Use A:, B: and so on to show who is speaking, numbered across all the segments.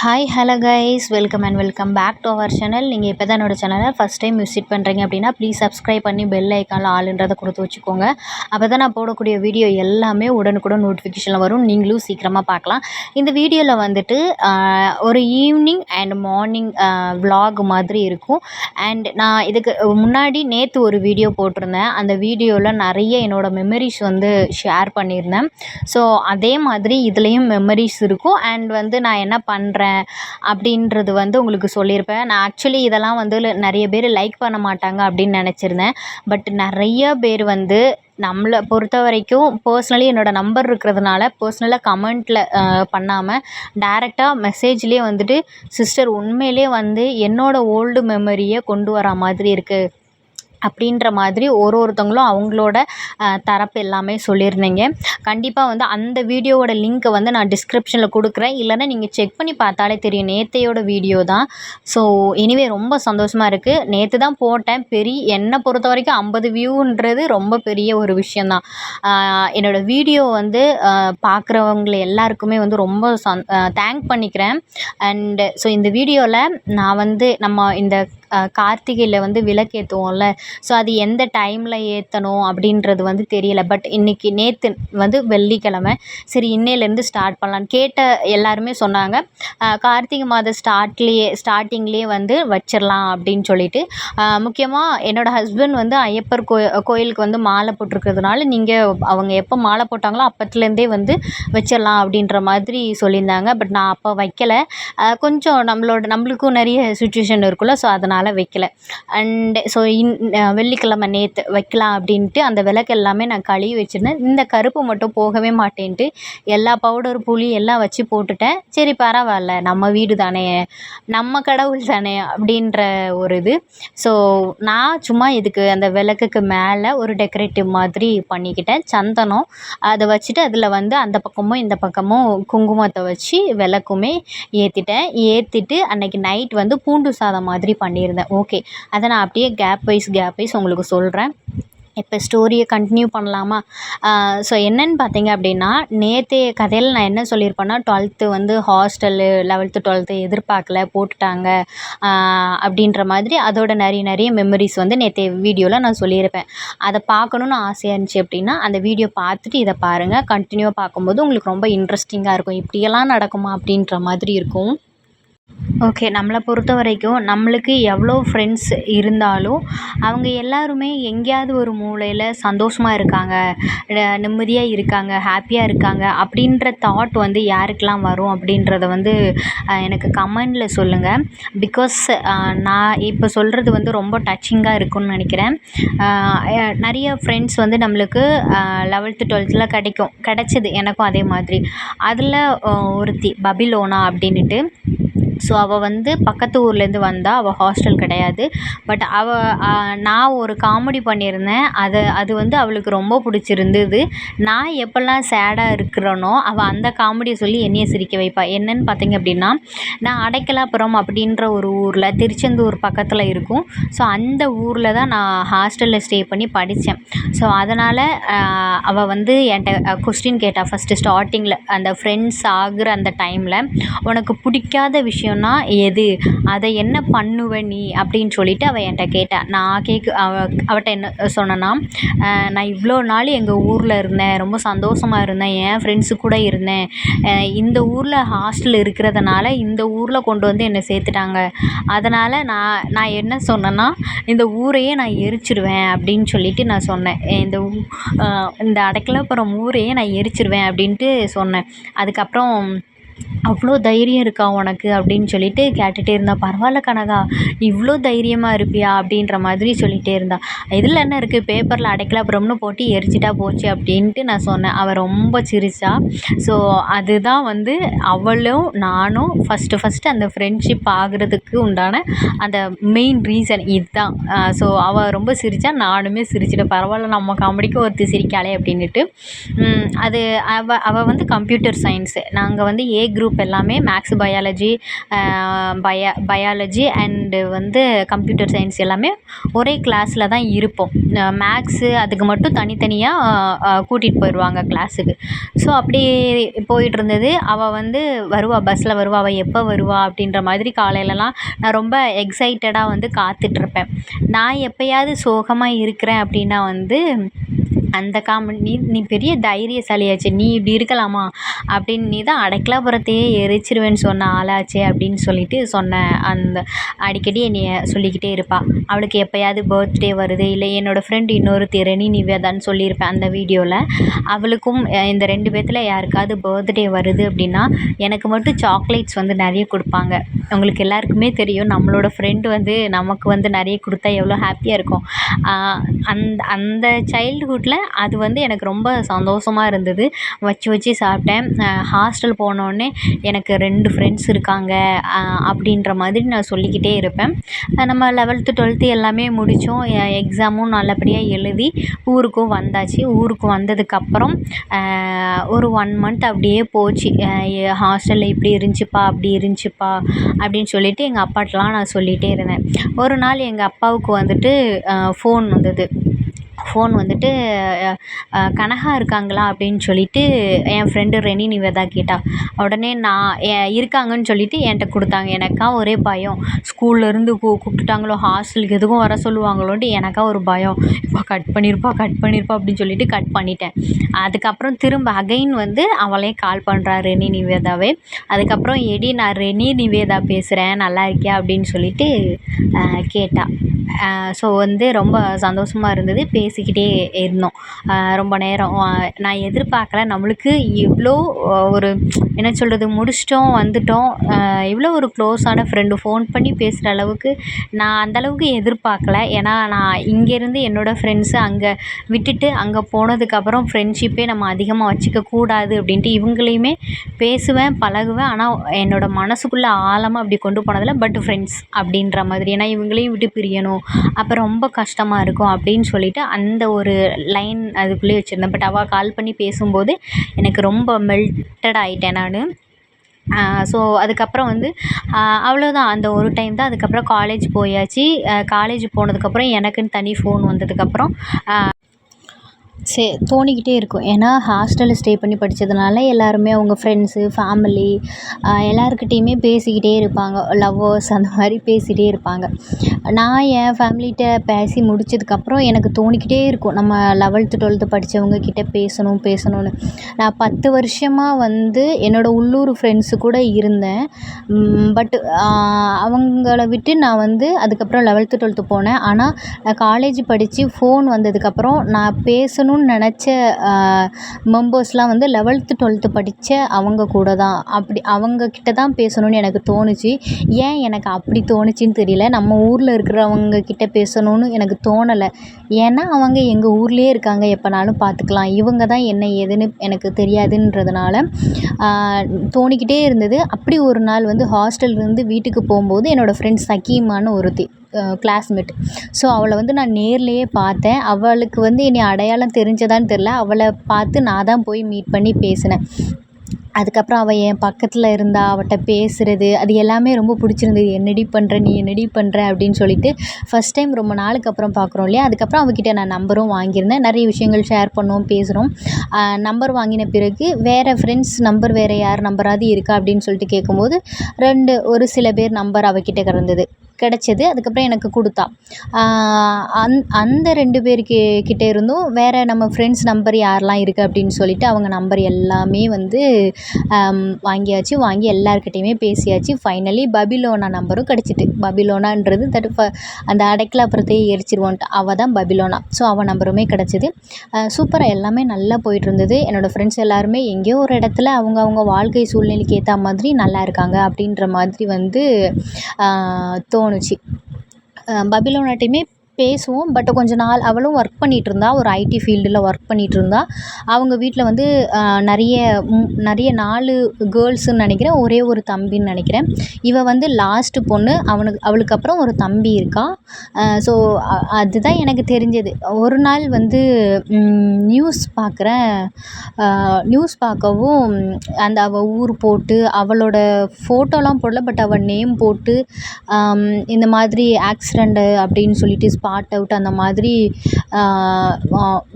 A: Hi hello guys welcome and welcome back to our channel நீங்கள் இப்போ தான் என்னோடய சேனலை ஃபஸ்ட் டைம் விசிட் பண்ணுறீங்க அப்படின்னா ப்ளீஸ் சப்ஸ்கிரைப் பண்ணி பெல் ஐக்கானில் ஆளுன்றதை கொடுத்து வச்சுக்கோங்க. அப்போ தான் நான் போடக்கூடிய வீடியோ எல்லாமே உடனுக்குடன் நோட்டிஃபிகேஷனில் வரும். நீங்களும் சீக்கிரமாக பார்க்கலாம். இந்த வீடியோவில் வந்துட்டு ஒரு ஈவினிங் அண்ட் மார்னிங் விலாக் மாதிரி இருக்கும். அண்ட் நான் இதுக்கு முன்னாடி நேற்று ஒரு வீடியோ போட்டிருந்தேன். அந்த வீடியோவில் நிறைய என்னோடய மெமரிஸ் வந்து ஷேர் பண்ணியிருந்தேன். ஸோ அதே மாதிரி இதுலேயும் மெமரிஸ் இருக்கும். அண்ட் வந்து நான் என்ன பண்ணுறேன் அப்படின்றது வந்து உங்களுக்கு சொல்லியிருப்பேன். நான் ஆக்சுவலி இதெல்லாம் வந்து நிறைய பேர் லைக் பண்ண மாட்டாங்க அப்படின்னு நினச்சிருந்தேன். பட் நிறைய பேர் வந்து நம்மளை பொறுத்த வரைக்கும் பர்சனலி என்னோடய நம்பர் இருக்கிறதுனால பர்சனலாக கமெண்ட்டில் பண்ணாமல் டேரெக்டாக மெசேஜ்லேயே வந்துட்டு சிஸ்டர் உண்மையிலே வந்து என்னோடய ஓல்டு மெமரியை கொண்டு வர மாதிரி இருக்குது அப்படின்ற மாதிரி ஒரு ஒருத்தவங்களும் அவங்களோட தரப்பு எல்லாமே சொல்லியிருந்தீங்க. கண்டிப்பாக வந்து அந்த வீடியோவோட லிங்க்கை வந்து நான் டிஸ்கிரிப்ஷனில் கொடுக்குறேன். இல்லைன்னா நீங்கள் செக் பண்ணி பார்த்தாலே தெரியும். நேத்தையோட வீடியோ தான். ஸோ எனிவே ரொம்ப சந்தோஷமாக இருக்குது நேற்று தான் போட்டேன். பெரிய என்னை பொறுத்த வரைக்கும் ஐம்பது வியூன்றது ரொம்ப பெரிய ஒரு விஷயந்தான் என்னோடய வீடியோ வந்து பார்க்குறவங்கள எல்லாருக்குமே வந்து ரொம்ப சந் தேங்க் பண்ணிக்கிறேன். அண்டு ஸோ இந்த வீடியோவில் நான் வந்து நம்ம இந்த கார்த்திகையில் வந்து விளக்கேற்றுவோம்ல ஸோ அது எந்த டைமில் ஏற்றணும் அப்படின்றது வந்து தெரியல. பட் இன்றைக்கி நேற்று வந்து வெள்ளிக்கிழமை. சரி இன்னையிலேருந்து ஸ்டார்ட் பண்ணலான்னு கேட்ட எல்லாருமே சொன்னாங்க கார்த்திகை மாதம் ஸ்டார்ட்லேயே ஸ்டார்டிங்லேயே வந்து வச்சிடலாம் அப்படின்னு சொல்லிட்டு. முக்கியமாக என்னோடய ஹஸ்பண்ட் வந்து ஐயப்பர் கோ கோயிலுக்கு வந்து மாலை போட்டிருக்கிறதுனால நீங்கள் அவங்க எப்போ மாலை போட்டாங்களோ அப்பத்துலேருந்தே வந்து வச்சிடலாம் அப்படின்ற மாதிரி சொல்லியிருந்தாங்க. பட் நான் அப்போ வைக்கல. கொஞ்சம் நம்மளோட நம்மளுக்கும் நிறைய சுச்சுவேஷன் இருக்குல்ல. ஸோ அதனால் அதனால் வைக்கல. அண்டு ஸோ இன் வெள்ளிக்கிழமை நேற்று வைக்கலாம் அப்படின்ட்டு அந்த விளக்கு எல்லாமே நான் கழுவி வச்சுருந்தேன். இந்த கருப்பு மட்டும் போகவே மாட்டேன்ட்டு எல்லா பவுடர் புளி எல்லாம் வச்சு போட்டுட்டேன். சரி பரவாயில்ல. நம்ம வீடு தானே நம்ம கடவுள் தானே அப்படின்ற ஒரு இது. ஸோ நான் சும்மா இதுக்கு அந்த விளக்குக்கு மேலே ஒரு டெக்கரேட்டிவ் மாதிரி பண்ணிக்கிட்டேன். சந்தனம். அதை வச்சுட்டு அதில் வந்து அந்த பக்கமும் இந்த பக்கமும் குங்குமத்தை வச்சு விளக்குமே ஏற்றிட்டேன் ஏற்றிட்டு அன்னைக்கு நைட் வந்து பூண்டு சாதம் மாதிரி பண்ணியிருந்தேன் ஓகே அதை நான் அப்படியே கேப் வைஸ் கேப் வைஸ் உங்களுக்கு சொல்கிறேன் இப்போ ஸ்டோரியை கண்டினியூ பண்ணலாமா? ஸோ என்னன்னு பார்த்தீங்க அப்படின்னா நேற்றைய கதையில் நான் என்ன சொல்லியிருப்பேன்னா டுவெல்த்து வந்து ஹாஸ்டலு லெவல்த்து டுவெல்த்து எதிர்பார்க்கல போட்டுட்டாங்க. அப்படின்ற மாதிரி அதோட நிறைய நிறைய மெமரிஸ் வந்து நேற்றைய வீடியோவில் நான் சொல்லியிருப்பேன். அதை பார்க்கணுன்னு ஆசையாக இருந்துச்சு அப்படின்னா அந்த வீடியோ பார்த்துட்டு இதை பாருங்கள் கண்டினியூவாக பார்க்கும்போது உங்களுக்கு ரொம்ப இன்ட்ரெஸ்டிங்காக இருக்கும். இப்படியெல்லாம் நடக்குமா அப்படின்ற மாதிரி இருக்கும். ஓகே நம்மளை பொறுத்த வரைக்கும் நம்மளுக்கு எவ்வளோ ஃப்ரெண்ட்ஸ் இருந்தாலும் அவங்க எல்லாருமே எங்கேயாவது ஒரு மூலையில் சந்தோஷமாக இருக்காங்க நிம்மதியாக இருக்காங்க ஹாப்பியாக இருக்காங்க அப்படின்ற தாட் வந்து யாருக்கெல்லாம் வரும் அப்படின்றத வந்து எனக்கு கமெண்டில் சொல்லுங்கள் பிகாஸ் நான் இப்போ சொல்கிறது வந்து ரொம்ப டச்சிங்காக இருக்கும்னு நினைக்கிறேன். நிறைய ஃப்ரெண்ட்ஸ் வந்து நம்மளுக்கு லெவல்த்து டுவெல்த்தில் கிடைக்கும் கிடைச்சிது எனக்கும் அதே மாதிரி. அதில் ஒருத்தி பபிலோனா அப்படின்னுட்டு ஸோ அவள் வந்து பக்கத்து ஊர்லேருந்து வந்தால் அவள் ஹாஸ்டல் கிடையாது. பட் அவள் நான் ஒரு காமெடி பண்ணியிருந்தேன். அதை அது வந்து அவளுக்கு ரொம்ப பிடிச்சிருந்தது. நான் எப்போல்லாம் சேடாக இருக்கிறேனோ அவள் அந்த காமெடியை சொல்லி என்னையை சிரிக்க வைப்பாள் என்னன்னு பார்த்தீங்க அப்படின்னா நான் அடைக்கலாபுரம் அப்படின்ற ஒரு ஊரில் திருச்செந்தூர் பக்கத்தில் இருக்கும். ஸோ அந்த ஊரில் தான் நான் ஹாஸ்டலில் ஸ்டே பண்ணி படித்தேன் ஸோ அதனால் அவள் வந்து என்கிட்ட கொஸ்டின் கேட்டாள் ஃபஸ்ட்டு ஸ்டார்டிங்கில் அந்த ஃப்ரெண்ட்ஸ் ஆகுற அந்த டைமில் உனக்கு பிடிக்காத விஷயம் விஷயம்னா எது? அதை என்ன பண்ணுவ நீ? அப்படின்னு சொல்லிட்டு அவள் என்கிட்ட கேட்டாள் நான் கேட்க அவ அவட்ட என்ன சொன்னேன்னா நான் இவ்வளோ நாள் எங்கள் ஊரில் இருந்தேன். ரொம்ப சந்தோஷமாக இருந்தேன். என் ஃப்ரெண்ட்ஸு கூட இருந்தேன். இந்த ஊரில் ஹாஸ்டல் இருக்கிறதுனால இந்த ஊரில் கொண்டு வந்து என்னை சேர்த்துட்டாங்க. அதனால் நான் நான் என்ன சொன்னேன்னா இந்த ஊரையே நான் எரிச்சிருவேன் அப்படின்னு சொல்லிட்டு நான் சொன்னேன். இந்த ஊ இந்த அடைக்கலப்புறம் ஊரையே நான் எரிச்சிருவேன் அப்படின்ட்டு சொன்னேன். அதுக்கப்புறம் அவ்வளோ தைரியம் இருக்கா உனக்கு அப்படின்னு சொல்லிட்டு கேட்டுகிட்டே இருந்தாள் பரவாயில்ல கனகா இவ்வளோ தைரியமாக இருப்பியா? அப்படின்ற மாதிரி சொல்லிகிட்டே இருந்தாள் இதில் என்ன இருக்குது பேப்பரில் அடைக்கலாபுரம்னு போட்டு எரிச்சிட்டா போச்சு அப்படின்ட்டு நான் சொன்னேன். அவள் ரொம்ப சிரிச்சா. ஸோ அதுதான் வந்து அவளும் நானும் ஃபஸ்ட்டு ஃபஸ்ட்டு அந்த ஃப்ரெண்ட்ஷிப் ஆகுறதுக்கு உண்டான அந்த மெயின் ரீசன் இதுதான். ஸோ அவள் ரொம்ப சிரிச்சா நானுமே சிரிச்சிட்டேன். பரவாயில்ல நம்ம காமெடிக்கு ஒருத்தி சிரிக்காளே அப்படின்னுட்டு. அது அவள் அவள் வந்து கம்ப்யூட்டர் சயின்ஸு நாங்கள் வந்து ஏ குரூப் எல்லாமே maths biology bio biology and வந்து கம்ப்யூட்டர் சயின்ஸ் எல்லாமே ஒரே கிளாஸில் தான் இருப்போம். மேக்ஸு அதுக்கு மட்டும் தனித்தனியாக கூட்டிகிட்டு போயிடுவாங்க கிளாஸுக்கு ஸோ அப்படி போயிட்டுருந்தது. அவள் வந்து வருவாள் பஸ்ஸில் வருவா அவள் எப்போ வருவாள் அப்படின்ற மாதிரி காலையிலலாம் நான் ரொம்ப எக்ஸைட்டடாக வந்து காத்துட்ருப்பேன் நான் எப்போயாவது சோகமாக இருக்கிறேன் அப்படின்னா வந்து அந்த காமெடி நீ நீ பெரிய தைரியசாலியாச்சே நீ இப்படி இருக்கலாமா? அப்படின்னு நீ தான் அடைக்கலாபுரத்தையே எரிச்சிருவேன்னு சொன்ன ஆளாச்சே அப்படின்னு சொல்லிட்டு சொன்ன அந்த அடிக்கடி என்னைய சொல்லிக்கிட்டே இருப்பாள் அவளுக்கு எப்போயாவது பர்த்டே வருது இல்லை என்னோடய ஃப்ரெண்ட் இன்னொருத்தி ரெனி நிவ்யாதான்னு சொல்லியிருப்பேன் அந்த வீடியோவில் அவளுக்கும் இந்த ரெண்டு பேர்த்தில் யாருக்காவது பர்த்டே வருது அப்படின்னா எனக்கு மட்டும் சாக்லேட்ஸ் வந்து நிறைய கொடுப்பாங்க. உங்களுக்கு எல்லாருக்குமே தெரியும் நம்மளோட ஃப்ரெண்டு வந்து நமக்கு வந்து நிறைய கொடுத்தா எவ்வளோ ஹாப்பியாக இருக்கும். அந்த அந்த சைல்டுஹுட்டில் அது வந்து எனக்கு ரொம்ப சந்தோஷமாக இருந்தது. வச்சு வச்சு சாப்பிட்டேன். ஹாஸ்டல் போனோடனே எனக்கு ரெண்டு ஃப்ரெண்ட்ஸ் இருக்காங்க. அப்படின்ற மாதிரி நான் சொல்லிக்கிட்டே இருப்பேன். நம்ம லெவல்த்து டுவெல்த்து எல்லாமே முடித்தோம் எக்ஸாமும் நல்லபடியாக எழுதி ஊருக்கும் வந்தாச்சு. ஊருக்கு வந்ததுக்கப்புறம் ஒரு ஒன் மந்த் அப்படியே போச்சு. ஹாஸ்டலில் இப்படி இருந்துச்சுப்பா அப்படி இருந்துச்சுப்பா அப்படின்னு சொல்லிட்டு எங்கள் அப்பாட்டெலாம் நான் சொல்லிகிட்டே இருந்தேன். ஒரு நாள் எங்கள் அப்பாவுக்கு வந்துட்டு ஃபோன் வந்தது. ஃபோன் வந்துட்டு கனகா இருக்காங்களா அப்படின்னு சொல்லிட்டு என் ஃப்ரெண்டு ரெனி நிவேதா கேட்டாள் உடனே நான் இருக்காங்கன்னு சொல்லிட்டு என்கிட்ட கொடுத்தாங்க. எனக்கா ஒரே பயம். ஸ்கூல்லேருந்து கூ கூப்பிட்டுட்டாங்களோ ஹாஸ்டலுக்கு எதுக்கும் வர சொல்லுவாங்களோன்ட்டு எனக்கா ஒரு பயம். இப்போ கட் பண்ணியிருப்பா கட் பண்ணியிருப்பா அப்படின்னு சொல்லிட்டு கட் பண்ணிட்டேன். அதுக்கப்புறம் திரும்ப அகைன் வந்து அவளே கால் பண்ணுறா ரெனி நிவேதாவே. அதுக்கப்புறம் எடி நான் ரெனி நிவேதா பேசுகிறேன் நல்லா இருக்கியா? அப்படின்னு சொல்லிட்டு கேட்டாள் ஸோ வந்து ரொம்ப சந்தோஷமா இருந்தது பேசிக்கிட்டே இருந்தோம். ரொம்ப நேரம் நான் எதிர்பார்க்கல. நம்மளுக்கு இவ்வளோ ஒரு என்ன சொல்கிறது முடிச்சிட்டோம் வந்துட்டோம். இவ்வளோ ஒரு க்ளோஸான ஃப்ரெண்டு ஃபோன் பண்ணி பேசுகிற அளவுக்கு நான் அந்தளவுக்கு எதிர்பார்க்கல. ஏன்னா நான் இங்கேருந்து என்னோடய ஃப்ரெண்ட்ஸை அங்கே விட்டுட்டு அங்கே போனதுக்கப்புறம் ஃப்ரெண்ட்ஷிப்பே நம்ம அதிகமாக வச்சுக்கக்கூடாது அப்படின்ட்டு இவங்களையுமே பேசுவேன் பழகுவேன். ஆனால் என்னோடய மனசுக்குள்ளே ஆழமாக அப்படி கொண்டு போனதில்லை. பட் ஃப்ரெண்ட்ஸ் அப்படின்ற மாதிரி. ஏன்னா இவங்களையும் விட்டு பிரியணும். அப்போ ரொம்ப கஷ்டமாக இருக்கும் அப்படின்னு சொல்லிட்டு அந்த ஒரு லைன் அதுக்குள்ளேயே வச்சுருந்தேன். பட் அவள் கால் பண்ணி பேசும்போது எனக்கு ரொம்ப மெல்ட்டட் ஆகிட்டேன் நான். ஸோ அதுக்கப்புறம் வந்து அவ்வளோதான் அந்த ஒரு டைம் தான். அதுக்கப்புறம் காலேஜ் போயாச்சு. காலேஜ் போனதுக்கப்புறம் எனக்குன்னு தனி ஃபோன் வந்ததுக்கப்புறம் சே தோணிக்கிட்டே இருக்கும். ஏன்னா ஹாஸ்டலில் ஸ்டே பண்ணி படித்ததுனால எல்லாருமே அவங்க ஃப்ரெண்ட்ஸு ஃபேமிலி எல்லாருக்கிட்டேயுமே பேசிக்கிட்டே இருப்பாங்க. லவ்வர்ஸ் அந்த மாதிரி பேசிகிட்டே இருப்பாங்க. நான் என் ஃபேமிலிகிட்ட பேசி முடிச்சதுக்கப்புறம் எனக்கு தோணிக்கிட்டே இருக்கும். நம்ம லெவல்த்து டுவெல்த்து படித்தவங்க கிட்டே பேசணும் பேசணும்னு. நான் பத்து வருஷமாக வந்து என்னோடய உள்ளூர் ஃப்ரெண்ட்ஸு கூட இருந்தேன். பட் அவங்கள விட்டு நான் வந்து அதுக்கப்புறம் லெவல்த்து டுவெல்த்து போனேன். ஆனால் நான் காலேஜ் படித்து ஃபோன் வந்ததுக்கப்புறம் நான் பேசணும் பண்ணணும்னு நினச்ச மெம்பர்ஸ்லாம் வந்து லெவல்த்து டுவெல்த்து படித்த அவங்க கூட தான். அப்படி அவங்க கிட்ட தான் பேசணும்னு எனக்கு தோணுச்சு. ஏன் எனக்கு அப்படி தோணுச்சுன்னு தெரியல. நம்ம ஊரில் இருக்கிறவங்க கிட்ட பேசணும்னு எனக்கு தோணலை. ஏன்னா அவங்க எங்கள் ஊர்லேயே இருக்காங்க. எப்போனாலும் பார்த்துக்கலாம் இவங்க தான் என்ன ஏதுன்னு எனக்கு தெரியாதுன்றதுனால தோணிக்கிட்டே இருந்தது. அப்படி ஒரு நாள் வந்து ஹாஸ்டல்லேருந்து வீட்டுக்கு போகும்போது என்னோடய ஃப்ரெண்ட் சக்கீமான்னு ஒருத்தி. கிளாஸ்மேட் ஸோ அவளை வந்து நான் நேர்லேயே பார்த்தேன். அவளுக்கு வந்து என்னை அடையாளம் தெரிஞ்சதான்னு தெரில அவளை பார்த்து நான் தான் போய் மீட் பண்ணி பேசினேன். அதுக்கப்புறம் அவள் என் பக்கத்தில் இருந்தா அவள்கிட்ட பேசுகிறது அது எல்லாமே ரொம்ப பிடிச்சிருந்தது. என்னடி பண்ணுற நீ என்னடி பண்ணுற அப்படின்னு சொல்லிட்டு ஃபஸ்ட் டைம் ரொம்ப நாளுக்கு அப்புறம் பார்க்குறோம் இல்லையா? அதுக்கப்புறம் அவகிட்ட நான் நம்பரும் வாங்கியிருந்தேன். நிறைய விஷயங்கள் ஷேர் பண்ணுவோம் பேசுகிறோம் நம்பர் வாங்கின பிறகு வேறு ஃப்ரெண்ட்ஸ் நம்பர் வேறு யார் நம்பராவது இருக்கா அப்படின்னு சொல்லிட்டு கேட்கும்போது ரெண்டு ஒரு சில பேர் நம்பர் அவகிட்ட கிடந்தது கிடச்சிது. அதுக்கப்புறம் எனக்கு கொடுத்தா. அந் அந்த ரெண்டு பேருக்கு கிட்டே இருந்தும் வேறு நம்ம ஃப்ரெண்ட்ஸ் நம்பர் யாரெல்லாம் இருக்குது அப்படின்னு சொல்லிட்டு அவங்க நம்பர் எல்லாமே வந்து வாங்கியாச்சு. வாங்கி எல்லார்கிட்டேயுமே பேசியாச்சு. ஃபைனலி பபிலோனா நம்பரும் கிடச்சிட்டு. பபிலோனான்றது தட் ஃப அந்த அடைக்கலாபுரத்தையே எரிச்சிருவோன்ட்டு. அவள் தான் பபிலோனா. ஸோ அவள் நம்பருமே கிடச்சிது. சூப்பராக எல்லாமே நல்லா போயிட்டுருந்தது. என்னோடய ஃப்ரெண்ட்ஸ் எல்லாருமே எங்கேயோ ஒரு இடத்துல அவங்க அவங்க வாழ்க்கை சூழ்நிலைக்கு ஏற்ற மாதிரி நல்லா இருக்காங்க அப்படின்ற மாதிரி வந்து தோ தோணுச்சு பபிலோனாட்டையுமே பேசுவோம். பட் கொஞ்ச நாள் அவளும் ஒர்க் பண்ணிகிட்டு இருந்தா ஒரு ஐடி ஃபீல்டில் ஒர்க் பண்ணிகிட்டு இருந்தா அவங்க வீட்டில் வந்து நிறைய நிறைய நாலு கேர்ள்ஸுன்னு நினைக்கிறேன். ஒரே ஒரு தம்பின்னு நினைக்கிறேன். இவள் வந்து லாஸ்ட்டு பொண்ணு. அவனுக்கு அவளுக்கு அப்புறம் ஒரு தம்பி இருக்கான் ஸோ அதுதான் எனக்கு தெரிஞ்சது. ஒரு நாள் வந்து நியூஸ் பார்க்குறேன் நியூஸ் பார்க்கவும் அந்த அவள் ஊர் போட்டு அவளோட ஃபோட்டோலாம் போடல பட் அவள் நேம் போட்டு இந்த மாதிரி ஆக்சிடெண்ட்டு அப்படின்னு சொல்லிட்டு ஸ்பாட் அவுட் அந்த மாதிரி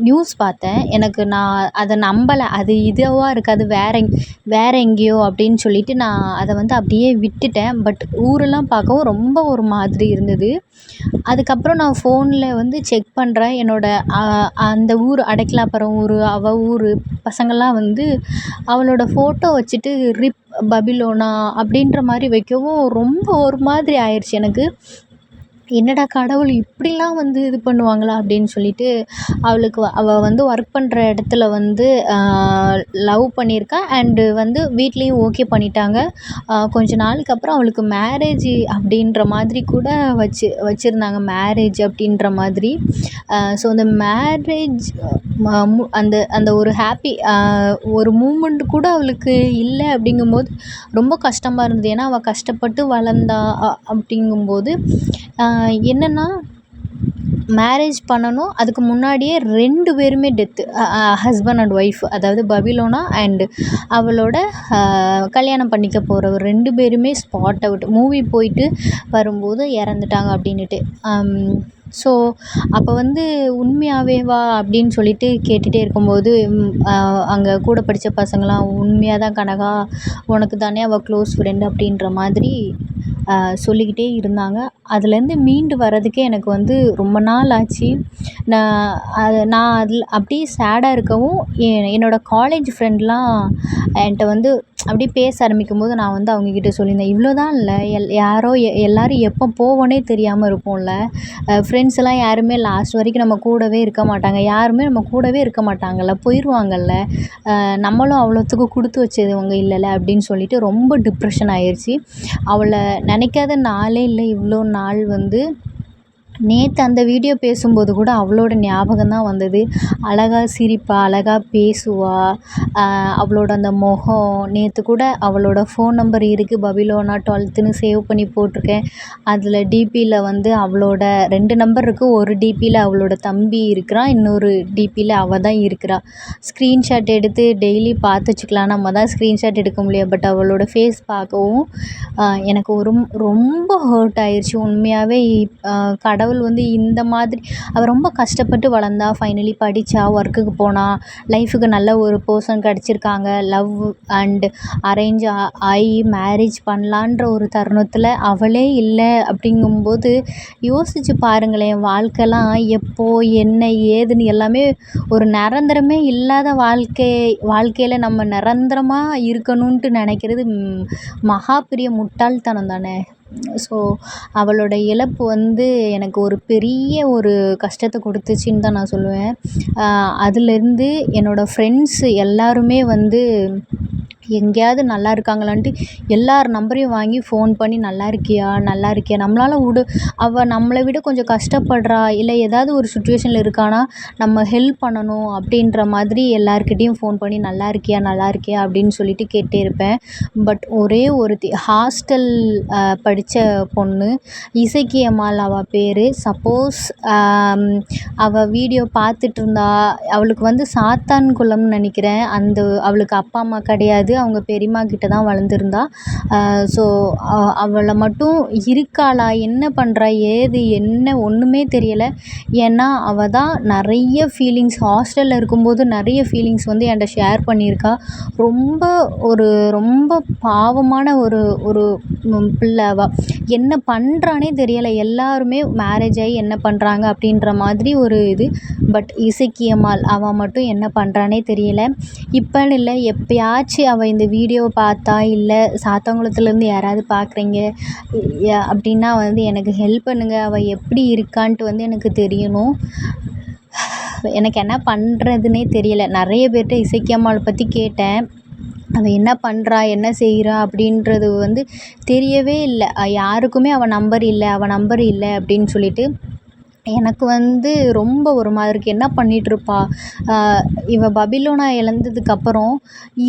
A: நியூஸ் பார்த்தேன். எனக்கு நான் அதை நம்பலை. அது இதுவாக இருக்காது வேற எங் வேற எங்கேயோ அப்படின்னு சொல்லிட்டு நான் அதை வந்து அப்படியே விட்டுட்டேன். பட் ஊரெல்லாம் பார்க்கவும் ரொம்ப ஒரு மாதிரி இருந்தது. அதுக்கப்புறம் நான் ஃபோனில் வந்து செக் பண்ணுறேன் என்னோடய அந்த ஊர் அடைக்கலாப்புறம் ஊர் அவள் ஊர் பசங்கள்லாம் வந்து அவளோட ஃபோட்டோ வச்சுட்டு ரிப் பபிலோனா அப்படின்ற மாதிரி வைக்கவும் ரொம்ப ஒரு மாதிரி ஆயிடுச்சு எனக்கு. என்னடா கடவுள் இப்படிலாம் வந்து இது பண்ணுவாங்களா? அப்படின்னு சொல்லிட்டு அவளுக்கு அவள் வந்து ஒர்க் பண்ணுற இடத்துல வந்து லவ் பண்ணியிருக்கா. அண்டு வந்து வீட்லேயும் ஓகே பண்ணிட்டாங்க. கொஞ்ச நாளுக்கு அப்புறம் அவளுக்கு மேரேஜ் அப்படின்ற மாதிரி கூட வச்சு வச்சுருந்தாங்க. மேரேஜ் அப்படின்ற மாதிரி. ஸோ அந்த மேரேஜ் அந்த அந்த ஒரு ஹாப்பி ஒரு மூமெண்ட் கூட அவளுக்கு இல்லை அப்படிங்கும்போது ரொம்ப கஷ்டமாக இருந்தது. ஏன்னா அவள் கஷ்டப்பட்டு வளர்ந்தா அப்படிங்கும்போது என்னென்னா மேரேஜ் பண்ணணும். அதுக்கு முன்னாடியே ரெண்டு பேருமே டெத்து ஹஸ்பண்ட் அண்ட் ஒய்ஃப் அதாவது பபிலோனா அண்டு அவளோட கல்யாணம் பண்ணிக்க போகிறவர் ரெண்டு பேருமே ஸ்பாட் அவுட் மூவி போயிட்டு வரும்போது இறந்துட்டாங்க அப்படின்னுட்டு. ஸோ அப்போ வந்து உண்மையாகவேவா அப்படின்னு சொல்லிட்டு கேட்டுகிட்டே இருக்கும்போது அங்கே கூட படித்த பசங்களாம் உண்மையாக தான் கனகா உனக்கு தானே அவள் க்ளோஸ் ஃப்ரெண்டு அப்படின்ற மாதிரி சொல்லிக்கிட்டே இருந்தாங்க. அதுலேருந்து மீண்டு வர்றதுக்கே எனக்கு வந்து ரொம்ப நாள் ஆச்சு. நான் அது நான் அதில் அப்படியே சேடாக இருக்கவும் என் என்னோடய காலேஜ் ஃப்ரெண்ட்லாம் என்கிட்ட வந்து அப்படியே பேச ஆரம்பிக்கும் போது நான் வந்து அவங்கக்கிட்ட சொல்லியிருந்தேன் இவ்வளோ தான் இல்லை. எல் யாரோ எ எல்லோரும் எப்போ போவோன்னே தெரியாமல் இருப்போம்ல. ஃப்ரெண்ட்ஸ் எல்லாம் யாருமே லாஸ்ட் வரைக்கும் நம்ம கூடவே இருக்க மாட்டாங்க. யாருமே நம்ம கூடவே இருக்க மாட்டாங்கல்ல. போயிடுவாங்கல்ல நம்மளும் அவ்வளோத்துக்கு கொடுத்து வச்சவங்க இல்லைல்ல. அப்படின்னு சொல்லிட்டு ரொம்ப டிப்ரெஷன் ஆயிடுச்சு அவளை நினைக்காத நாளே இல்லை. இவ்வளோ நாள் வந்து நேற்று அந்த வீடியோ பேசும்போது கூட அவளோட ஞாபகம் தான் வந்தது. அழகாக சிரிப்பாள் அழகாக பேசுவாள் அவளோட அந்த முகம். நேற்று கூட அவளோட ஃபோன் நம்பர் இருக்குது பபிலோனா டுவெல்த்துன்னு சேவ் பண்ணி போட்டிருக்கேன். அதில் டிபியில் வந்து அவளோட ரெண்டு நம்பர் இருக்குது ஒரு டிபியில் அவளோட தம்பி இருக்கிறான். இன்னொரு டிபியில் அவள் தான் இருக்கிறாள் ஸ்க்ரீன்ஷாட் எடுத்து டெய்லி பார்த்து வச்சுக்கலாம். நம்ம தான் ஸ்க்ரீன்ஷாட் எடுக்க முடியாது பட் அவளோட ஃபேஸ் பார்க்கவும் எனக்கு ஒரு ரொம்ப ஹர்ட் ஆயிடுச்சு உண்மையாகவே கடை கடவுள் வந்து இந்த மாதிரி அவள் ரொம்ப கஷ்டப்பட்டு வளர்ந்தா ஃபைனலி படித்தா ஒர்க்குக்கு போனால் லைஃபுக்கு நல்ல ஒரு பர்சன் கிடச்சிருக்காங்க. லவ் அண்ட் அரேஞ்ச் ஆகி மேரேஜ் பண்ணலான்ற ஒரு தருணத்தில் அவளே இல்லை அப்படிங்கும்போது யோசித்து பாருங்களேன் வாழ்க்கைலாம் எப்போ என்ன ஏதுன்னு எல்லாமே ஒரு நிரந்தரமே இல்லாத வாழ்க்கை வாழ்க்கையில் நம்ம நிரந்தரமாக இருக்கணுன்ட்டு நினைக்கிறது மகா பெரிய முட்டாள்தனம் தானே ஸோ அவளோட இழப்பு வந்து எனக்கு ஒரு பெரிய ஒரு கஷ்டத்தை கொடுத்துச்சின்னு தான் நான் சொல்லுவேன். அதுலேருந்து என்னோடய ஃப்ரெண்ட்ஸு எல்லாருமே வந்து எங்கேயாவது நல்லா இருக்காங்களான்ட்டு எல்லார் நம்பரையும் வாங்கி ஃபோன் பண்ணி நல்லா இருக்கியா? நல்லா இருக்கியா? நம்மளால் விடு அவள் நம்மளை விட கொஞ்சம் கஷ்டப்படுறா இல்லை ஏதாவது ஒரு சுச்சுவேஷனில் இருக்கானா நம்ம ஹெல்ப் பண்ணணும் அப்படின்ற மாதிரி எல்லார்கிட்டேயும் ஃபோன் பண்ணி நல்லா இருக்கியா? நல்லா இருக்கியா? அப்படின்னு சொல்லிட்டு கேட்டே இருப்பேன். பட் ஒரே ஒருத்தி ஹாஸ்டல் படித்த பொண்ணு இசைக்கு அம்மாள் அவள் பேர். சப்போஸ் அவள் வீடியோ பார்த்துட்ருந்தா அவளுக்கு வந்து சாத்தான்குளம்னு நினைக்கிறேன். அந்த அவளுக்கு அப்பா அம்மா கிடையாது. அவங்க பெரியம்மா கிட்ட தான் வளர்ந்துருந்தா. ஸோ அவளை மட்டும் இருக்காளா? என்ன பண்ணுறா ஏது? என்ன? ஒன்றுமே தெரியலை. ஏன்னா அவள் தான் நிறைய ஃபீலிங்ஸ் ஹாஸ்டலில் இருக்கும்போது நிறைய ஃபீலிங்ஸ் வந்து என்கிட்ட ஷேர் பண்ணியிருக்கா. ரொம்ப ஒரு ரொம்ப பாவமான ஒரு ஒரு பிள்ளை அவள் என்ன பண்ணுறானே தெரியலை. எல்லாருமே மேரேஜ் ஆகி என்ன பண்ணுறாங்க அப்படின்ற மாதிரி ஒரு இது. பட் இசக்கியம்மாள் அவள் மட்டும் என்ன பண்ணுறானே தெரியலை. இப்போன்னு இல்லை எப்பயாச்சும் அவள் அவள் இந்த வீடியோவை பார்த்தா இல்லை சாத்தாங்குளத்துலேருந்து யாராவது பார்க்குறீங்க அப்படின்னா வந்து எனக்கு ஹெல்ப் பண்ணுங்கள் அவள் எப்படி இருக்கான்ட்டு வந்து எனக்கு தெரியணும். எனக்கு என்ன பண்ணுறதுனே தெரியலை. நிறைய பேர்கிட்ட இசக்கி பற்றி கேட்டேன். அவள் என்ன பண்ணுறா என்ன செய்கிறா அப்படின்றது வந்து தெரியவே இல்லை. யாருக்குமே அவள் நம்பர் இல்லை அவள் நம்பர் இல்லை அப்படின்னு சொல்லிட்டு எனக்கு வந்து ரொம்ப ஒரு மாதிரி என்ன பண்ணிகிட்ருப்பா இவ பபிலோனா இழந்ததுக்கப்புறம்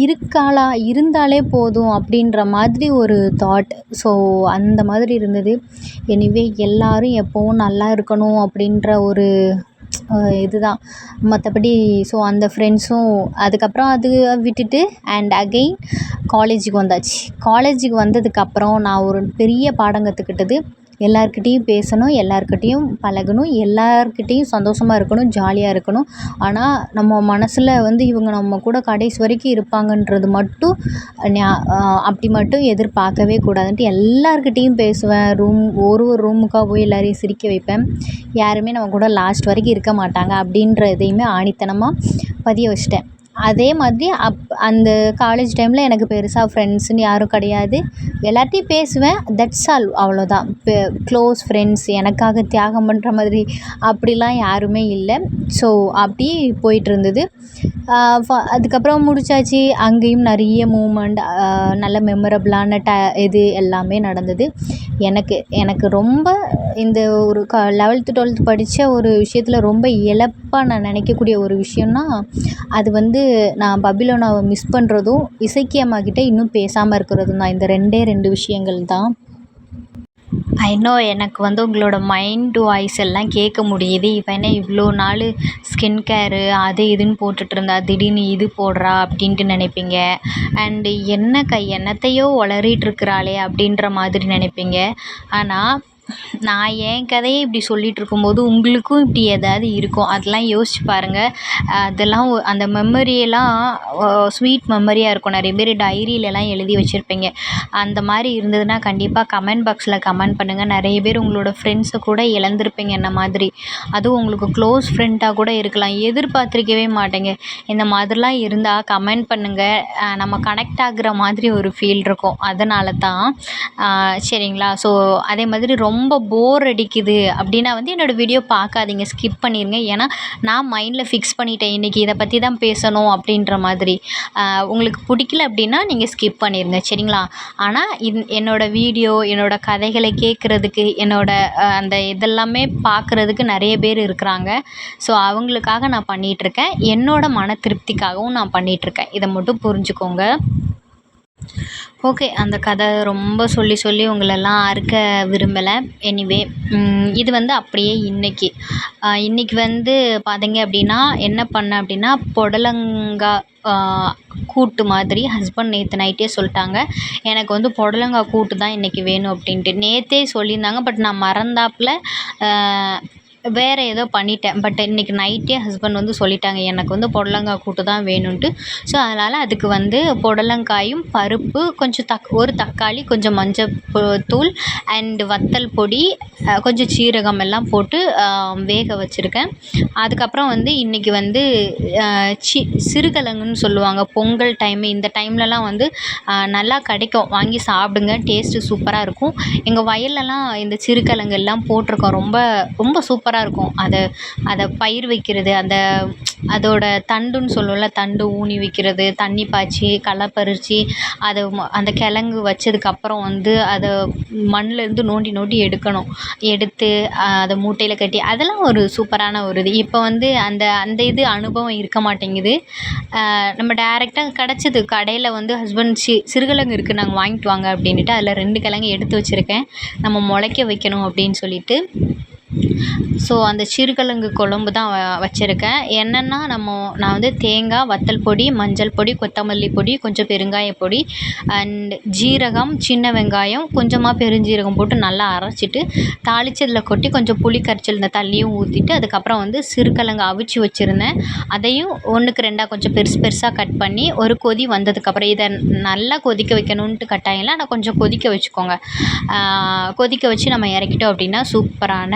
A: இருக்காளா? இருந்தாலே போதும் அப்படின்ற மாதிரி ஒரு தாட் ஸோ அந்த மாதிரி இருந்தது. எனிவே எல்லோரும் எப்போவும் நல்லா இருக்கணும் அப்படின்ற ஒரு இதுதான். மற்றபடி ஸோ அந்த ஃப்ரெண்ட்ஸும் அதுக்கப்புறம் அது விட்டுட்டு அண்ட் அகெயின் காலேஜுக்கு வந்தாச்சு. காலேஜுக்கு வந்ததுக்கப்புறம் நான் ஒரு பெரிய பாடம் கற்றுக்கிட்டது எல்லார்கிட்டேயும் பேசணும் எல்லார்கிட்டேயும் பழகணும் எல்லார்கிட்டேயும் சந்தோஷமா இருக்கணும் ஜாலியாக இருக்கணும். ஆனால் நம்ம மனசில் வந்து இவங்க நம்ம கூட கடைசி வரைக்கும் இருப்பாங்கன்றது மட்டும் ஞா அப்படி மட்டும் எதிர்பார்க்கவே கூடாதுன்ட்டு எல்லார்கிட்டேயும் பேசுவேன். ரூம் ஒரு ஒரு ரூமுக்காக போய் எல்லோரையும் சிரிக்க வைப்பேன். யாருமே நம்ம கூட லாஸ்ட் வரைக்கும் இருக்க மாட்டாங்க அப்படின்ற இதையுமே ஆணித்தனமாக பதிய வச்சுட்டேன். அதே மாதிரி அப் அந்த காலேஜ் டைமில் எனக்கு பெருசாக ஃப்ரெண்ட்ஸுன்னு யாரும் கிடையாது. எல்லார்கிட்டையும் பேசுவேன். தட்ஸ் ஆல் அவ்வளோதான் இப்போ க்ளோஸ் ஃப்ரெண்ட்ஸ் எனக்காக தியாகம் பண்ணுற மாதிரி அப்படிலாம் யாருமே இல்லை. ஸோ அப்படி போயிட்டுருந்தது அதுக்கப்புறம் முடிச்சாச்சு. அங்கேயும் நிறைய மூமெண்ட் நல்ல மெமரபிளான ட இது எல்லாமே நடந்தது. எனக்கு எனக்கு ரொம்ப இந்த ஒரு க லெவல்த்து டுவெல்த்து படித்த ஒரு விஷயத்தில் ரொம்ப இழப்பாக நான் நினைக்கக்கூடிய ஒரு விஷயம்னா அது வந்து நான் பபிலோனாவை மிஸ் பண்ணுறதும் இசைக்கி அம்மாக்கிட்ட இன்னும் பேசாமல் இருக்கிறதும் தான். இந்த ரெண்டே ரெண்டு விஷயங்கள் தான். ஐ நோ எனக்கு வந்து உங்களோட மைண்ட் வாய்ஸ் எல்லாம் கேட்க முடியுது. இவன் என்ன இவ்வளோ நாள் ஸ்கின் கேரு அது இதுன்னு போட்டுட்டு இருந்தா திடீர்னு இது போடுறா அப்படின்ட்டு நினைப்பீங்க. அண்டு என்ன கை என்னத்தையோ உளறிட்டு இருக்கிறாளே அப்படின்ற மாதிரி நினைப்பீங்க. ஆனால் நான் என் கதையை இப்படி சொல்லிகிட்டு இருக்கும்போது உங்களுக்கும் இப்படி ஏதாவது இருக்கும். அதெல்லாம் யோசிச்சு பாருங்கள் அதெல்லாம் அந்த மெமரியெல்லாம் ஸ்வீட் மெமரியாக இருக்கும். நிறைய பேர் டைரியிலலாம் எழுதி வச்சுருப்பீங்க. அந்த மாதிரி இருந்ததுன்னா கண்டிப்பாக கமெண்ட் பாக்ஸில் கமெண்ட் பண்ணுங்கள் நிறைய பேர் உங்களோட ஃப்ரெண்ட்ஸை கூட இழந்திருப்பீங்க என்ன மாதிரி. அதுவும் உங்களுக்கு க்ளோஸ் ஃப்ரெண்டாக கூட இருக்கலாம். எதிர்பார்த்துருக்கவே மாட்டேங்க. இந்த மாதிரிலாம் இருந்தால் கமெண்ட் பண்ணுங்கள் நம்ம கனெக்ட் ஆகுற மாதிரி ஒரு ஃபீல் இருக்கும். அதனால தான் சரிங்களா? ஸோ அதே மாதிரி ரொம்ப ரொம்ப போர் அடிக்குது. அப்படின்னா வந்து என்னோடய வீடியோ பார்க்காதீங்க. ஸ்கிப் பண்ணிடுங்க ஏன்னா நான் மைண்டில் ஃபிக்ஸ் பண்ணிட்டேன். இன்றைக்கி இதை பற்றி தான் பேசணும் அப்படின்ற மாதிரி. உங்களுக்கு பிடிக்கல அப்படின்னா நீங்கள் ஸ்கிப் பண்ணிடுங்க சரிங்களா? ஆனால் இன் என்னோடய வீடியோ என்னோடய கதைகளை கேட்குறதுக்கு என்னோடய அந்த இதெல்லாமே பார்க்குறதுக்கு நிறைய பேர் இருக்கிறாங்க. ஸோ அவங்களுக்காக நான் பண்ணிகிட்ருக்கேன் என்னோடய மன திருப்திக்காகவும் நான் பண்ணிகிட்ருக்கேன் இதை மட்டும் புரிஞ்சுக்கோங்க. ஓகே அந்த கதை ரொம்ப சொல்லி சொல்லி உங்களெல்லாம் அறுக்க விரும்பலை. எனிவே இது வந்து அப்படியே இன்றைக்கி இன்றைக்கி வந்து பார்த்தீங்க அப்படின்னா என்ன பண்ணேன் அப்படின்னா புடலங்காய் கூட்டு மாதிரி ஹஸ்பண்ட் நேற்று நைட்டே சொல்லிட்டாங்க. எனக்கு வந்து புடலங்காய் கூட்டு தான் இன்றைக்கி வேணும் அப்படின்ட்டு. நேற்றே சொல்லியிருந்தாங்க பட் நான் மறந்தாப்புல வேறு ஏதோ பண்ணிட்டேன். பட் இன்றைக்கி நைட்டே ஹஸ்பண்ட் வந்து சொல்லிட்டாங்க எனக்கு வந்து புடலங்காய் கூட்டு தான் வேணும்ன்ட்டு. ஸோ அதனால் அதுக்கு வந்து புடலங்காயும் பருப்பு கொஞ்சம் தக் ஒரு தக்காளி கொஞ்சம் மஞ்சள் தூள் அண்டு வத்தல் பொடி கொஞ்சம் சீரகம் எல்லாம் போட்டு வேக வச்சுருக்கேன். அதுக்கப்புறம் வந்து இன்றைக்கி வந்து சி சிறுகிழங்குன்னு சொல்லுவாங்க. பொங்கல் டைமு இந்த டைம்லலாம் வந்து நல்லா கிடைக்கும். வாங்கி சாப்பிடுங்க டேஸ்ட்டு சூப்பராக இருக்கும். எங்கள் வயல்லலாம் இந்த சிறுகிழங்கு எல்லாம் போட்டிருக்கோம். ரொம்ப ரொம்ப சூப்பராக சூப்பராக இருக்கும். அதை அதை பயிர் வைக்கிறது அந்த அதோட தண்டுன்னு சொல்லுவோம்ல தண்டு ஊனி வைக்கிறது தண்ணி பாய்ச்சி களை பறித்து அதை அந்த கிழங்கு வச்சதுக்கப்புறம் வந்து அதை மண்ணிலேருந்து நோண்டி நோண்டி எடுக்கணும். எடுத்து அதை மூட்டையில் கட்டி அதெல்லாம் ஒரு சூப்பரான ஒரு இது. இப்போ வந்து அந்த அந்த இது அனுபவம் இருக்க மாட்டேங்குது. நம்ம டேரெக்டாக கிடச்சிது கடையில் வந்து ஹஸ்பண்ட் சி சிறுகிழங்கு இருக்குது நாங்கள் வாங்கிட்டு வாங்க அப்படின்ட்டு அதில் ரெண்டு கிழங்கு எடுத்து வச்சுருக்கேன். நம்ம முளைக்க வைக்கணும் அப்படின்னு சொல்லிட்டு. ஸோ அந்த சிறுகிழங்கு குழம்பு தான் வச்சுருக்கேன். என்னென்னா நம்ம நான் வந்து தேங்காய் வத்தல் பொடி மஞ்சள் பொடி கொத்தமல்லி பொடி கொஞ்சம் பெருங்காய பொடி அண்ட் ஜீரகம் சின்ன வெங்காயம் கொஞ்சமாக பெருஞ்சீரகம் போட்டு நல்லா அரைச்சிட்டு தாளிச்சதில் கொட்டி கொஞ்சம் புளி கரைச்சல் இந்த தண்ணியும் ஊற்றிட்டு அதுக்கப்புறம் வந்து சிறுகிழங்கு அவிச்சு வச்சுருந்தேன். அதையும் ஒன்றுக்கு ரெண்டாக கொஞ்சம் பெருசு பெருசாக கட் பண்ணி ஒரு கொதி வந்ததுக்கப்புறம் இதை நல்லா கொதிக்க வைக்கணுன்ட்டு கட்டாயம் இல்லை ஆனால் கொஞ்சம் கொதிக்க வச்சுக்கோங்க. கொதிக்க வச்சு நம்ம இறக்கிட்டோம் அப்படின்னா சூப்பரான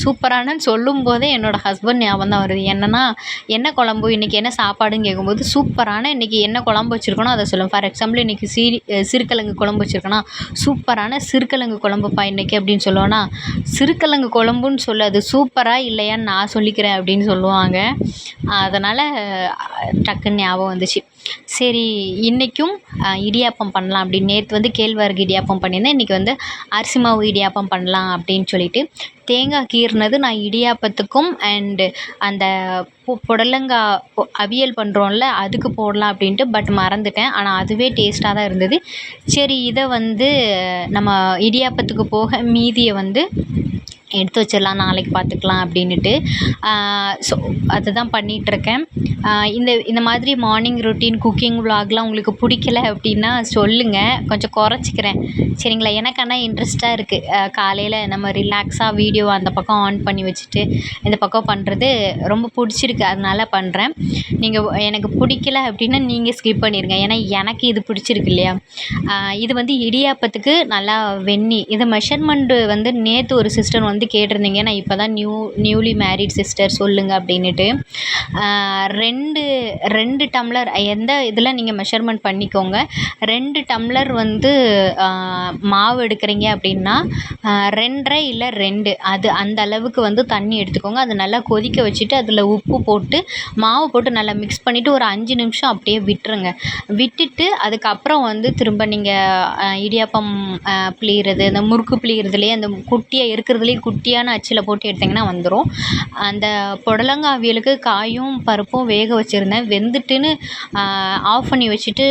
A: சூப்பரானன்னு சொல்லும் போதே என்னோடய ஹஸ்பண்ட் ஞாபகம் தான் வருது. என்னென்னா என்ன குழம்பு இன்றைக்கி என்ன சாப்பாடுன்னு கேட்கும்போது சூப்பரான இன்றைக்கி என்ன குழம்பு வச்சுருக்கனோ அதை சொல்லுவேன். ஃபார் எக்ஸாம்பிள் இன்றைக்கி சீரி சிறுக்கிழங்கு குழம்பு வச்சுருக்கேன்னா சூப்பரான சிறுக்கிழங்கு குழம்புப்பா இன்றைக்கி அப்படின்னு சொல்லுவேன்னா சிறுக்கிழங்கு குழம்புன்னு சொல்லு அது சூப்பராக இல்லையான்னு நான் சொல்லிக்கிறேன் அப்படின்னு சொல்லுவாங்க. அதனால் டக்குன்னு ஞாபகம் வந்துச்சு. சரி இன்றைக்கும் இடியாப்பம் பண்ணலாம் அப்படின்னு. நேற்று வந்து கேழ்வரகு இடியாப்பம் பண்ணியிருந்தேன். இன்றைக்கி வந்து அரிசி மாவு இடியாப்பம் பண்ணலாம் அப்படின்னு சொல்லிட்டு. தேங்காய் கீறினது நான் இடியாப்பத்துக்கும் அண்டு அந்த பொ புடலங்காய் அவியல் பண்ணுறோம்ல அதுக்கு போடலாம் அப்படின்ட்டு பட் மறந்துட்டேன். ஆனால் அதுவே டேஸ்ட்டாக தான் இருந்தது. சரி இதை வந்து நம்ம இடியாப்பத்துக்கு போக மீதியை வந்து எடுத்து வச்சிடலாம் நாளைக்கு பார்த்துக்கலாம் அப்படின்னுட்டு. ஸோ அதுதான் பண்ணிகிட்ருக்கேன் இந்த இந்த மாதிரி மார்னிங் ரொட்டீன் குக்கிங் விலாக்லாம் உங்களுக்கு பிடிக்கல அப்படின்னா சொல்லுங்கள் கொஞ்சம் குறைச்சிக்கிறேன். சரிங்களா? எனக்கு ஆனால் இன்ட்ரெஸ்ட்டாக இருக்குது காலையில் நம்ம ரிலாக்ஸாக வீடியோ அந்த பக்கம் ஆன் பண்ணி வச்சுட்டு இந்த பக்கம் பண்ணுறது ரொம்ப பிடிச்சிருக்கு. அதனால பண்ணுறேன் நீங்கள் எனக்கு பிடிக்கல அப்படின்னா நீங்கள் ஸ்கிப் பண்ணிடுங்க ஏன்னா எனக்கு இது பிடிச்சிருக்கு இல்லையா? இது வந்து இடியாப்பத்துக்கு நல்லா வெந்நி இது மெஷர்மெண்ட்டு வந்து நேற்று ஒரு சிஸ்டர் வந்து கேட்டிருந்தீங்க. நான் இப்போ தான் நியூ நியூலி மேரிட் சிஸ்டர் சொல்லுங்கள் அப்படின்னுட்டு ரெண்டு ரெண்டு டம்ளர் எந்த இதில் நீங்கள் மெஷர்மெண்ட் பண்ணிக்கோங்க. ரெண்டு டம்ளர் வந்து மாவு எடுக்கிறீங்க அப்படின்னா ரெண்டரை இல்லை ரெண்டு. அது அந்த அளவுக்கு வந்து தண்ணி எடுத்துக்கோங்க. அது நல்லா கொதிக்க வச்சுட்டு அதில் உப்பு போட்டு மாவு போட்டு நல்லா மிக்ஸ் பண்ணிவிட்டு ஒரு அஞ்சு நிமிஷம் அப்படியே விட்டுருங்க. விட்டுட்டு அதுக்கப்புறம் வந்து திரும்ப நீங்கள் இடியாப்பம் பிழியிறது அந்த முறுக்கு பிழியிறதுலேயே அந்த குட்டியாக இருக்கிறதுலேயே குட்டியான அச்சில் போட்டு எடுத்திங்கன்னா வந்துடும் அந்த புடலங்கா அவியலுக்கு காயும் பருப்பும் வேக வச்சுருந்தேன். வெந்துட்டுன்னு ஆஃப் பண்ணி வச்சுட்டு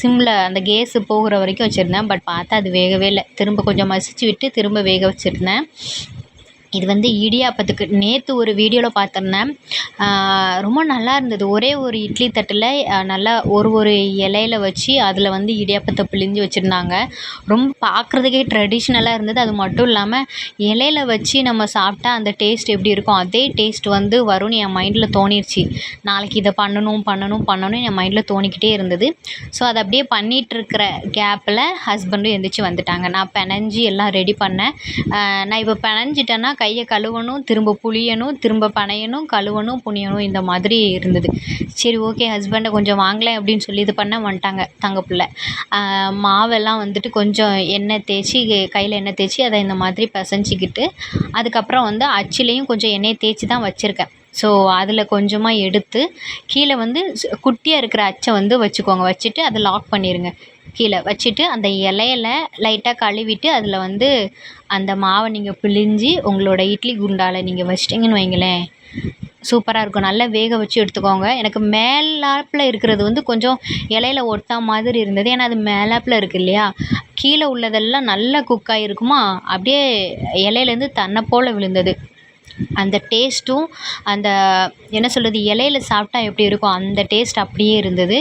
A: சிம்மில் அந்த கேஸு போகிற வரைக்கும் வச்சுருந்தேன். பட் பார்த்தா அது வேகவே இல்லை. திரும்ப கொஞ்சம் மசிச்சு விட்டு திரும்ப வேக வச்சுருந்தேன். இது வந்து இடியாப்பத்துக்கு. நேற்று ஒரு வீடியோவில் பார்த்துருந்தேன் ரொம்ப நல்லா இருந்தது. ஒரே ஒரு இட்லி தட்டில் நல்லா ஒரு ஒரு இலையில வச்சு அதில் வந்து இடியாப்பத்தை பிழிஞ்சு வச்சுருந்தாங்க. ரொம்ப பார்க்குறதுக்கே ட்ரெடிஷ்னலாக இருந்தது. அது மட்டும் இல்லாமல் இலையில வச்சு நம்ம சாப்பிட்டா அந்த டேஸ்ட் எப்படி இருக்கும்? அதே டேஸ்ட் வந்து வரும்னு என் மைண்டில் தோணிருச்சு. நாளைக்கு இதை பண்ணணும் பண்ணணும் பண்ணணும் என் மைண்டில் தோணிக்கிட்டே இருந்தது. ஸோ அதை அப்படியே பண்ணிகிட்ருக்கிற கேப்பில் ஹஸ்பண்டும் எந்திரிச்சு வந்துட்டாங்க. நான் பெனஞ்சி எல்லாம் ரெடி பண்ணேன். நான் இப்போ பெனஞ்சிட்டேன்னா கையை கழுவணும் திரும்ப புளியணும் திரும்ப பனையணும் கழுவணும் புனியணும் இந்த மாதிரி இருந்தது. சரி ஓகே ஹஸ்பண்டை கொஞ்சம் வாங்கலேன் அப்படின்னு சொல்லி இது பண்ண வந்துட்டாங்க தங்க பிள்ளை. மாவெல்லாம் வந்துட்டு கொஞ்சம் எண்ணெய் தேய்ச்சி கையில் எண்ணெய் தேய்ச்சி அதை இந்த மாதிரி பிசஞ்சிக்கிட்டு அதுக்கப்புறம் வந்து அச்சிலையும் கொஞ்சம் எண்ணெயை தேய்ச்சி தான் வச்சுருக்கேன். ஸோ அதில் கொஞ்சமாக எடுத்து கீழே வந்து குட்டியாக இருக்கிற அச்சை வந்து வச்சுக்கோங்க வச்சுட்டு அதை லாக் பண்ணிடுங்க கீழே வச்சுட்டு அந்த இலையில லைட்டாக கழுவிட்டு அதில் வந்து அந்த மாவை நீங்கள் பிழிஞ்சி உங்களோட இட்லி குண்டாவில் நீங்கள் வச்சிட்டிங்கன்னு வைங்களேன். சூப்பராக இருக்கும். நல்லா வேக வச்சு எடுத்துக்கோங்க. எனக்கு மேலாப்பில் இருக்கிறது வந்து கொஞ்சம் இலையில ஒட்டா மாதிரி இருந்தது. ஏன்னா அது மேலாப்பில் இருக்குது இல்லையா? கீழே உள்ளதெல்லாம் நல்லா குக் ஆகிருக்குமா அப்படியே இலையிலேருந்து தன்னை போல் விழுந்தது. அந்த டேஸ்ட்டும் அந்த என்ன சொல்கிறது இலையில சாப்பிட்டா எப்படி இருக்கும் அந்த டேஸ்ட் அப்படியே இருந்தது.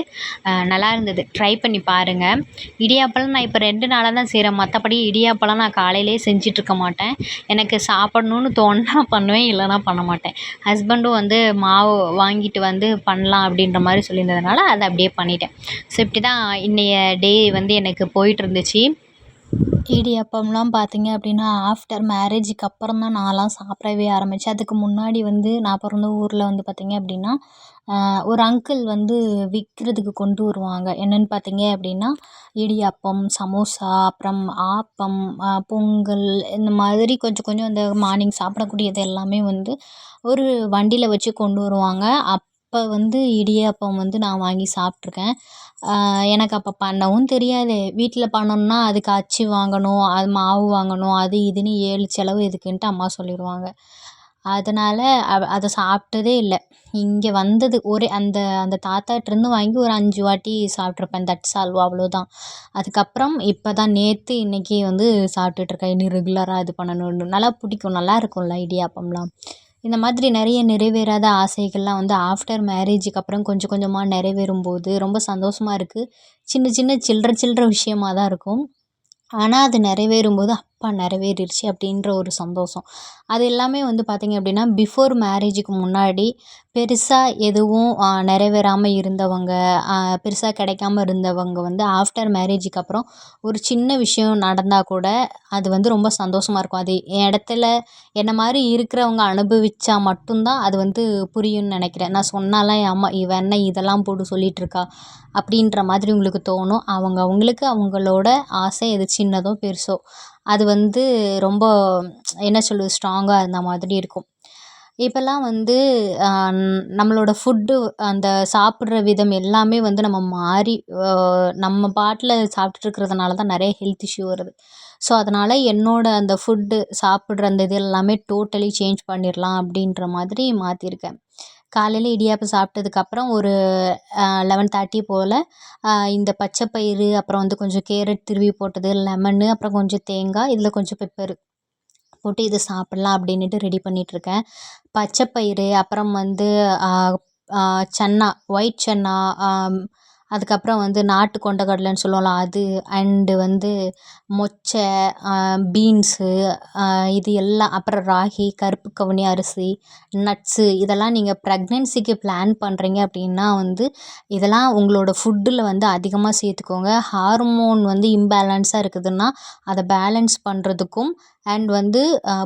A: நல்லா இருந்தது. ட்ரை பண்ணி பாருங்கள் இடியாப்பழம் நான் இப்போ ரெண்டு நாளாக தான் செய்கிறேன் மற்றபடி இடியாப்பம்லாம் நான் காலையிலேயே செஞ்சிட்ருக்க மாட்டேன். எனக்கு சாப்பிட்ணுன்னு தோணுனா பண்ணுவேன் இல்லைனா பண்ண மாட்டேன். ஹஸ்பண்டும் வந்து மாவு வாங்கிட்டு வந்து பண்ணலாம் அப்படின்ற மாதிரி சொல்லியிருந்ததுனால அதை அப்படியே பண்ணிட்டேன். ஸோ இப்படி தான் இன்றைய டே வந்து எனக்கு போயிட்டுருந்துச்சு இடியாப்பம்லாம் பார்த்தீங்க அப்படின்னா ஆஃப்டர் மேரேஜுக்கு அப்புறம் தான் நான்லாம் சாப்பிடவே ஆரம்பித்தேன் அதுக்கு முன்னாடி வந்து நான் பிறந்த ஊரில் வந்து பார்த்தீங்க அப்படின்னா ஒரு அங்கிள் வந்து விற்கிறதுக்கு கொண்டு வருவாங்க. என்னென்னு பார்த்தீங்க அப்படின்னா இடியாப்பம் சமோசா அப்புறம் ஆப்பம் பொங்கல் இந்த மாதிரி கொஞ்சம் கொஞ்சம் இந்த மார்னிங் சாப்பிடக்கூடியது எல்லாமே வந்து ஒரு வண்டியில் வச்சு கொண்டு வருவாங்க. அப் அப்போ வந்து இடியாப்பம் வந்து நான் வாங்கி சாப்பிட்ருக்கேன் எனக்கு அப்போ பண்ணவும் தெரியாது. வீட்டில் பண்ணணுன்னா அதுக்கு அச்சு வாங்கணும் அது மாவு வாங்கணும் அது இதுன்னு ஏழு செலவு இதுக்குன்ட்டு அம்மா சொல்லிடுவாங்க அதனால் அதை சாப்பிட்டதே இல்லை. இங்கே வந்தது ஒரே அந்த அந்த தாத்தாட்டிருந்து வாங்கி ஒரு அஞ்சு வாட்டி சாப்பிட்ருப்பேன் தட்ஸ் ஆல் அவ்வளோதான் அதுக்கப்புறம் இப்போ தான் நேற்று இன்றைக்கி வந்து சாப்பிட்டுட்ருக்கேன் இனி ரெகுலராக இது பண்ணணும் நல்லா பிடிக்கும். நல்லா இருக்கும்ல இடியாப்பம்லாம். இந்த மாதிரி நிறைய நிறைவேறாத ஆசைகள்லாம் வந்து ஆஃப்டர் மேரேஜுக்கு அப்புறம் கொஞ்சம் கொஞ்சமாக நிறைவேறும் போது ரொம்ப சந்தோஷமாக இருக்குது சின்ன சின்ன சில்லற சில்லற விஷயமா தான் இருக்கும். ஆனால் அது நிறைவேறும் போது அப்பா நிறைவேறிடுச்சு அப்படின்ற ஒரு சந்தோஷம். அது எல்லாமே வந்து பார்த்திங்க அப்படின்னா பிஃபோர் மேரேஜுக்கு முன்னாடி பெருசாக எதுவும் நிறைவேறாமல் இருந்தவங்க பெருசாக கிடைக்காம இருந்தவங்க வந்து ஆஃப்டர் மேரேஜுக்கு அப்புறம் ஒரு சின்ன விஷயம் நடந்தால் கூட அது வந்து ரொம்ப சந்தோஷமாக இருக்கும். அது என் இடத்துல என்ன மாதிரி இருக்கிறவங்க அனுபவித்தா மட்டும்தான் அது வந்து புரியும்னு நினைக்கிறேன். நான் சொன்னாலாம் என் அம்மா இவ என்ன இதெல்லாம் போட்டு சொல்லிகிட்ருக்கா அப்படின்ற மாதிரி உங்களுக்கு தோணும். அவங்க அவங்களுக்கு அவங்களோட ஆசை எது சின்னதோ பெருசோ. அது வந்து ரொம்ப என்ன சொல்வது ஸ்ட்ராங்காக இருந்த மாதிரி இருக்கும். இப்போல்லாம் வந்து நம்மளோட ஃபுட்டு அந்த சாப்பிட்ற விதம் எல்லாமே வந்து நம்ம மாறி நம்ம பாட்டில் சாப்பிட்டுட்டு இருக்கிறதுனால தான் நிறைய ஹெல்த் இஷ்யூ வருது. ஸோ அதனால் என்னோடய அந்த ஃபுட்டு சாப்பிட்ற அந்த இது எல்லாமே டோட்டலி சேஞ்ச் பண்ணிடலாம் அப்படின்ற மாதிரி மாற்றிருக்கேன் காலையில் இடியாப்பம் சாப்பிட்டதுக்கப்புறம் ஒரு லெவன் தேர்ட்டி போல் இந்த பச்சை பயிறு அப்புறம் வந்து கொஞ்சம் கேரட் திருவி போட்டது லெமனு அப்புறம் கொஞ்சம் தேங்காய் இதில் கொஞ்சம் பெப்பரு போட்டு இது சாப்பிட்லாம் அப்படின்னுட்டு ரெடி பண்ணிகிட்ருக்கேன் பச்சைப்பயிறு அப்புறம் வந்து சன்னா ஒயிட் சன்னா அதுக்கப்புறம் வந்து நாட்டு கொண்டக்கடலைன்னு சொல்லுவோம்ல அது அண்டு வந்து மொச்சை பீன்ஸு இது எல்லாம் அப்புறம் ராகி கருப்பு கவுனி அரிசி நட்ஸு இதெல்லாம் நீங்கள் ப்ரெக்னென்சிக்கு பிளான் பண்ணுறீங்க அப்படின்னா வந்து இதெல்லாம் உங்களோட ஃபுட்டில் வந்து அதிகமாக சேர்த்துக்கோங்க. ஹார்மோன் வந்து இம்பேலன்ஸாக இருக்குதுன்னா அதை பேலன்ஸ் பண்ணுறதுக்கும் அண்ட் வந்து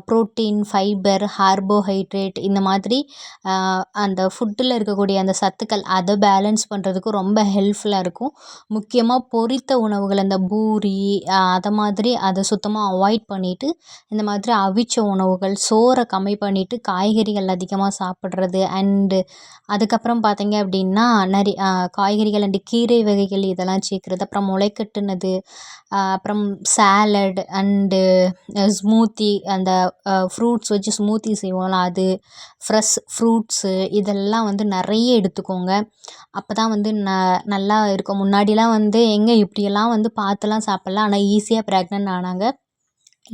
A: ப்ரோட்டீன் ஃபைபர் கார்போஹைட்ரேட் இந்த மாதிரி அந்த ஃபுட்டில் இருக்கக்கூடிய அந்த சத்துக்கள் அதை பேலன்ஸ் பண்ணுறதுக்கு ரொம்ப ஹெல்ப்ஃபுல்லாக இருக்கும். முக்கியமாக பொரித்த உணவுகள் அந்த பூரி அதை மாதிரி அதை சுத்தமாக அவாய்ட் பண்ணிவிட்டு இந்த மாதிரி அவிச்ச உணவுகள் சோறை கம்மி பண்ணிவிட்டு காய்கறிகள் அதிகமாக சாப்பிட்றது அண்டு அதுக்கப்புறம் பார்த்தீங்க அப்படின்னா நிறைய காய்கறிகள் அண்டு கீரை வகைகள் இதெல்லாம் சேர்க்குறது அப்புறம் முளைக்கட்டுனது அப்புறம் சேலட் அண்டு ஸ்மூத்தி அந்த ஃப்ரூட்ஸ் வச்சு ஸ்மூத்தி செய்வோம்ல அது ஃப்ரெஷ் ஃப்ரூட்ஸு இதெல்லாம் வந்து நிறைய எடுத்துக்கோங்க. அப்போ தான் வந்து ந நல்லா இருக்கும். முன்னாடிலாம் வந்து எங்கே இப்படியெல்லாம் வந்து பார்த்துலாம் சாப்பிட்ல. ஆனால் ஈஸியாக ப்ரெக்னென்ட் ஆனாங்க.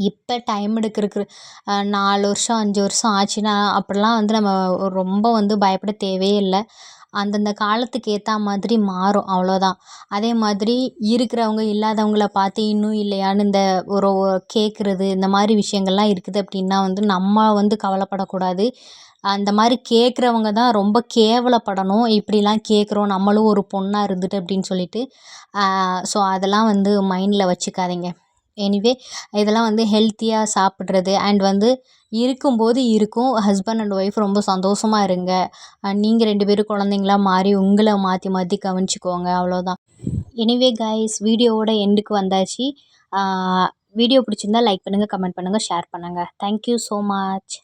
A: இப்போ டைம் எடுக்கிறக்கு நாலு வருஷம் அஞ்சு வருஷம் ஆச்சுன்னா அப்படிலாம் வந்து நம்ம ரொம்ப வந்து பயப்பட தேவையே இல்லை. அந்தந்த காலத்துக்கு ஏற்ற மாதிரி மாறும் அவ்வளோதான் அதே மாதிரி இருக்கிறவங்க இல்லாதவங்கள பார்த்து இன்னும் இல்லையான்னு இந்த ஒரு கேட்குறது இந்த மாதிரி விஷயங்கள்லாம் இருக்குது அப்படின்னா வந்து நம்ம வந்து கவலைப்படக்கூடாது. அந்த மாதிரி கேட்குறவங்க தான் ரொம்ப கேவலப்படணும். இப்படிலாம் கேட்குறோம் நம்மளும் ஒரு பொண்ணாக இருந்துட்டு அப்படின்னு சொல்லிட்டு. ஸோ அதெல்லாம் வந்து மைண்டில் வச்சுக்காதீங்க. எனிவே இதெல்லாம் வந்து ஹெல்த்தியாக சாப்பிட்றது அண்ட் வந்து இருக்கும்போது இருக்கும். ஹஸ்பண்ட் அண்ட் ஒய்ஃப் ரொம்ப சந்தோஷமா இருங்க. நீங்கள் ரெண்டு பேரும் குழந்தைங்களா மாறி உங்களை மாற்றி மாற்றி கவனிச்சிக்கோங்க. அவ்வளோதான் எனிவே கைஸ் வீடியோவோட எண்டுக்கு வந்தாச்சு. வீடியோ பிடிச்சிருந்தா லைக் பண்ணுங்கள் கமெண்ட் பண்ணுங்கள் ஷேர் பண்ணுங்கள் தேங்க்யூ ஸோ மச்